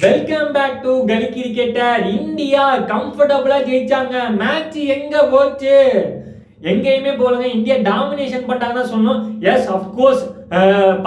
Welcome back to கலி cricketer India கம்ஃபர்டபுளா ஜெயிச்சாங்க. மேட்ச் எங்க போச்சு? எங்கேயுமே போலங்க இந்தியா டாமினேஷன் பண்ணாங்கன்னு சொன்னோம். எஸ் அஃப்கோர்ஸ்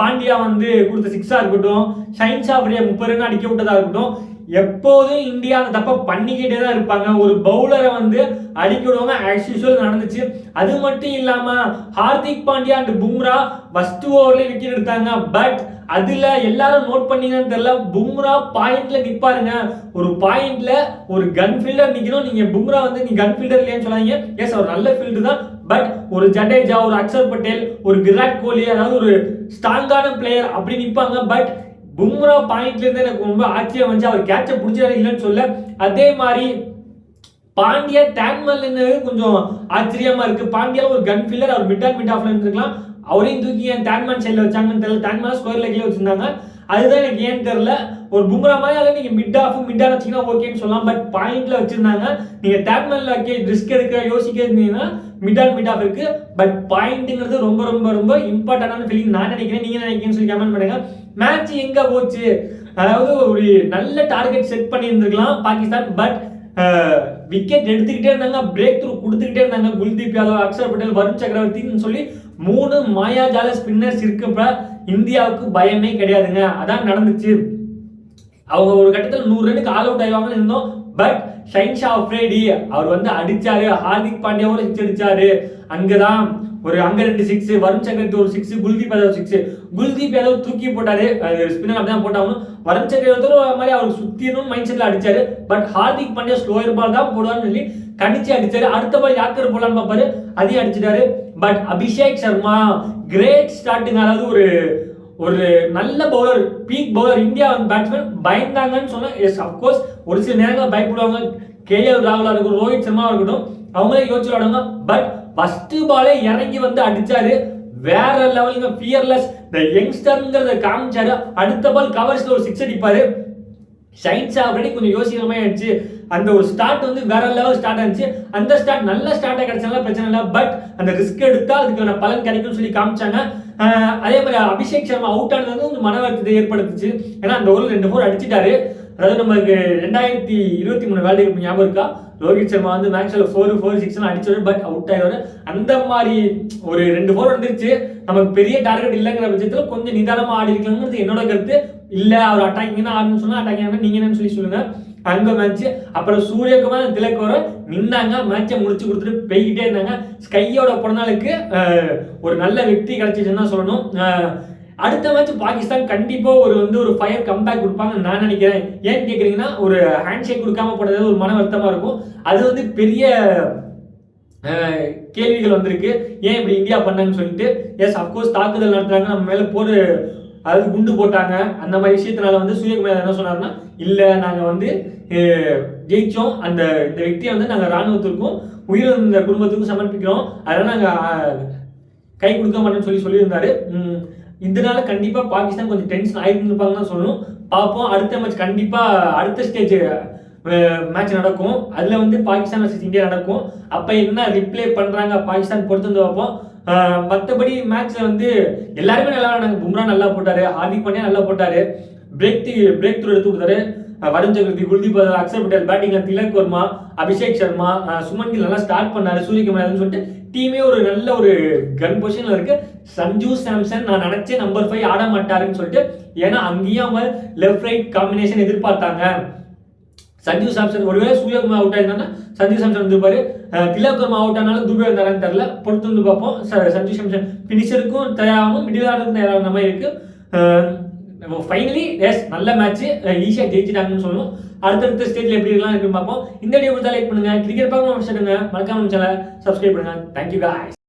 பாண்டியா வந்து கொடுத்த சிக்ஸா இருக்கட்டும் ஷைன்ஸ் அப்படியே முப்பது ரன் அடிக்க விட்டதா இருக்கட்டும் எப்போதும் இந்தியா அந்த தப்பை பண்ணிக்கிட்டே தான் இருப்பாங்க. ஒரு பவுலரை வந்து அடிக்கிடுவாங்க ஆஸ் யூஸ்வல் நடந்துச்சு. அது மட்டும் இல்லாமல் ஹார்திக் பாண்டியா அண்ட் பும்ரா ஃபர்ஸ்ட் ஓவரில் விக்கெட் எடுத்தாங்க. பட் அதில் எல்லாரும் நோட் பண்ணீங்கன்னு தெரியல. பும்ரா பாயிண்ட்ல நிற்பாருங்க ஒரு பாயிண்ட்ல ஒரு கன் ஃபீல்டர் நிற்கணும் நீங்கள் பும்ரா வந்து நீ கன் ஃபீல்டர் இல்லையான்னு சொல்லாதீங்க. எஸ் அவர் நல்ல ஃபீல்டு தான். பட் ஒரு ஜடேஜா ஒரு அக்ஷர் பட்டேல் ஒரு விராட் கோலி அதாவது ஒரு ஸ்ட்ராங்கான பிளேயர் அப்படி நிற்பாங்க பட் பும்ரா பாயிண்ட்ல இருந்து எனக்கு ரொம்ப ஆச்சரியம் வந்து அவர் கேட்சை பிடிச்சாரு இல்லைன்னு சொல்ல. அதே மாதிரி பாண்டியா டேன்மல்னு கொஞ்சம் ஆச்சரியமா இருக்கு. பாண்டியா ஒரு கன் ஃபில்லர் அவர் மிட் அண்ட் மிட் ஆஃப்ல இருந்துருக்கலாம் அவரையும் தூக்கி ஏன் டேன்மேன் சைடில் வச்சாங்கன்னு தெரியல. டேன்மேன் ஸ்கொயர் லெக்ல வச்சிருந்தாங்க. அதுதான் எனக்கு ஏன்னு தெரியல. ஒரு பும்ரா மாதிரி அதை நீங்க மிட் ஆஃப் மிட் ஆன் ஓகேன்னு சொல்லலாம். பட் பாயிண்ட்ல வச்சிருந்தாங்க. நீங்க டேன்மேன்ல வைக்க ரிஸ்க் எடுக்க யோசிக்க இருந்தீங்கன்னா மிட் ஆன் மிட் ஆஃப் இருக்கு பட் பாயிண்ட்ங்கிறது ரொம்ப ரொம்ப ரொம்ப இம்பார்ட்டன்டான ஃபீலிங் நான் நினைக்கிறேன். நீங்க நினைக்கிறேன்னு சொல்லி கமெண்ட் பண்ணுங்க. மேட்ச் எங்க போச்சு? அதாவது ஒரு நல்ல டார்கெட் செட் பண்ணியிருந்திருக்கலாம் பாகிஸ்தான் பட் விக்கெட் எடுத்துக்கிட்டே இருந்தாங்க பிரேக் த்ரூ கொடுத்துக்கிட்டே இருந்தாங்க குல்தீப் யாதவ் அக்ஷர் பட்டேல் வருண் சக்கரவர்த்தின்னு சொல்லி மூணு மாயாஜால ஸ்பின்னர்ஸ் இருக்கப்ப இந்தியாவுக்கு பயமே கிடையாதுங்க. அதான் நடந்துச்சு. அவங்க ஒரு கட்டத்தில் நூறு ரன்னுக்கு ஆல் அவுட் ஆயிவாங்கன்னு இருந்தோம் பட் ஷைன் ஷா அவர் வந்து அடிச்சாரு ஹார்திக் பாண்டியாவோட சிக்ஸ் அடிச்சாரு. அங்கதான் ஒரு அங்க ரெண்டு சிக்ஸ் வருண் சக்கரவர்த்தி ஒரு சிக்ஸ் குல்தீப் யாதவ் சிக்ஸ் குல்தீப் யாதவ் தூக்கி போட்டாரு. அது ஸ்பின்னர் தான் போட்டாலும் வருண் சக்கரவர்த்தி மாதிரி அவர் சுத்திரணும் மைண்ட் செட்ல அடிச்சாரு. But Hardik Pandya slower ball தான் போடுவார்னு சொல்லி கணிச்சு அடிச்சாரு. அடுத்த பால் யாக்கர் போலான்னு பார்ப்பாரு. அதையும் அடிச்சிட்டாரு. But Abhishek Sharma great starting அதாவது ஒரு ஒரு நல்ல bowler peak bowler India batsman பயந்தாங்கன்னு சொன்னா எஸ் அப்கோர்ஸ் ஒரு சில நேரங்கள் பயப்படுவாங்க. கே எல் ராகுலா இருக்கட்டும் ரோஹித் சர்மா இருக்கட்டும் அவங்களே யோசிச்சு விளாடுவாங்க பட் ஃபர்ஸ்ட் பாலே இறங்கி வந்து அடிச்சாரு. வேற லெவலுங்க ஃபியர்லெஸ் த யங்ஸ்டர்ங்கிறத காமிச்சாரு. அடுத்த பால் கவர்ஸ்ல ஒரு சிக்ஸ் அடிப்பாரு. ஷைன்ஸ் ஆல்ரெடி கொஞ்சம் யோசிக்கிற மாதிரி ஆயிடுச்சு அந்த ஒரு ஸ்டார்ட் வந்து வேற லெவல் ஸ்டார்ட் ஆச்சு அந்த ஸ்டார்ட் நல்ல ஸ்டார்ட்டாக கிடைச்சாலும் பிரச்சனை இல்லை. பட் அந்த ரிஸ்க் எடுத்தால் அதுக்கான பலன் கிடைக்கும்னு சொல்லி காமிச்சாங்க. அதே மாதிரி அபிஷேக் சர்மா அவுட் ஆனது வந்து கொஞ்சம் மன வருத்தத்தை ஏற்படுத்துச்சு. ஏன்னா அந்த ஒரு ரெண்டு ஃபோர் அடிச்சிட்டாரு. அதாவது நமக்கு ரெண்டாயிரத்தி இருபத்தி மூணு வேர்ல்டு கப் ஞாபகம் இருக்கா? ரோஹித் சர்மா வந்து மேக்ஸில் ஃபோர் ஃபோர் சிக்ஸ் அடிச்சவர் பட் அவுட் ஆயிடுவாரு. அந்த மாதிரி ஒரு ரெண்டு ஃபோர் வந்துருச்சு. நமக்கு பெரிய டார்கெட் இல்லைங்கிற பட்சத்தில் கொஞ்சம் நிதானமாக ஆடி இருக்கலாங்கிறது என்னோட கருத்து. இல்லை அவர் அட்டாக்கிங் ஆடணும்னு சொன்னால் அட்டாக்கிங் நீங்க என்னன்னு சொல்லி சொல்லுங்க. அங்க மேட்ச் அப்புறம் சூரியகுமார் திலக் வர நின்னாங்க மேட்சை முடிச்சு கொடுத்துட்டு போய்கிட்டே இருந்தாங்க. ஸ்கையோட பிறந்தநாளுக்கு ஒரு நல்ல வெற்றி கிடைச்சிச்சுன்னு தான் சொல்லணும். அடுத்த மேட்ச் பாகிஸ்தான் கண்டிப்பாக ஒரு வந்து ஒரு ஃபயர் கம்பேக் கொடுப்பாங்கன்னு நான் நினைக்கிறேன். ஏன்னு கேட்குறீங்கன்னா ஒரு ஹேண்ட் ஷேக் கொடுக்காம போனது ஒரு மன வருத்தமாக இருக்கும். அது வந்து பெரிய கேள்விகள் வந்திருக்கு. ஏன் இப்படி இந்தியா பண்ணாங்கன்னு சொல்லிட்டு. எஸ் அஃப்கோர்ஸ் தாக்குதல் நடத்துறாங்க. நம்ம மேலே போர் அதாவது குண்டு போட்டாங்க. அந்த மாதிரி விஷயத்தினால வந்து சூரியகுமார் என்ன சொன்னாருன்னா இல்லை நாங்கள் வந்து ஜெயித்தோம் ஜெயிச்சோம். அந்த இந்த வெற்றியை வந்து நாங்கள் ராணுவத்திற்கும் உயிரிழந்த குடும்பத்துக்கும் சமர்ப்பிக்கிறோம். அதனால் நாங்கள் கை கொடுக்க மாட்டோம்னு சொல்லி சொல்லியிருந்தாரு. இதனால கண்டிப்பா பாகிஸ்தான் கொஞ்சம் டென்ஷன் ஆயிருந்துருப்பாங்கன்னு தான் சொல்லணும். பார்ப்போம். அடுத்த மேட்ச் கண்டிப்பா அடுத்த ஸ்டேஜ் மேட்ச் நடக்கும். அதில் வந்து பாகிஸ்தான் வர்சஸ் இந்தியா நடக்கும். அப்போ என்ன ரிப்ளே பண்ணுறாங்க பாகிஸ்தான் பொறுத்து வந்து பார்ப்போம். மற்றபடி மேட்ச்சில் வந்து எல்லாருமே நல்லா ஆடினாங்க பும்ரா நல்லா போட்டார். ஹார்திக் பாண்டியா நல்லா போட்டார். பிரேக் பிரேக் த்ரூ எடுத்து கொடுத்தாரு. வருண் சக்கரவர்த்தி குல்தீப் அக்ஷர் பட்டேல் பேட்டிங்ல திலக் வர்மா அபிஷேக் சர்மா சுமன் கில் நல்லா ஸ்டார்ட் பண்ணாரு சூரியகுமார்னு சொல்லிட்டு டீமே ஒரு நல்ல ஒரு கன் பொசிஷன்ல இருக்கு. சஞ்சு சாம்சன் நான் நினைச்சேன் நம்பர் ஃபைவ் ஆட மாட்டாருன்னு சொல்லிட்டு ஏன்னா அங்கேயும் அவங்க லெஃப்ட் ரைட் காம்பினேஷன் எதிர்பார்த்தாங்க. சஞ்சு சாம்சன் ஒருவேளை சூரியகுமார் அவுட் ஆயிருந்தாங்கன்னா சஞ்சு சாம்சன் வந்திருப்பாரு திலக் வர்மா அவுட் ஆனாலும் துபே வந்தாரான்னு தெரியல. பொறுத்து வந்து பார்ப்போம். ச- சஞ்சு சாம்சன் ஃபினிஷருக்கும் தயாராகவும் மிடில் ஆர்டருக்கும் தயாராகிற மாதிரி இருக்கு. ஃபைனலி எஸ் நல்ல மேட்ச் ஈஸியாக ஜெயிச்சிட்டாங்கன்னு சொல்லணும். அடுத்தடுத்த ஸ்டேஜில் எப்படி இருக்கலாம் இருக்குன்னு பார்ப்போம். இந்த வீடியோ கொடுத்தா லைக் பண்ணுங்க. கிரிக்கெட் பார்க்கணும் சொல்லுங்க மறக்காம சேனலை சப்ஸ்கிரைப் பண்ணுங்க. Thank you guys.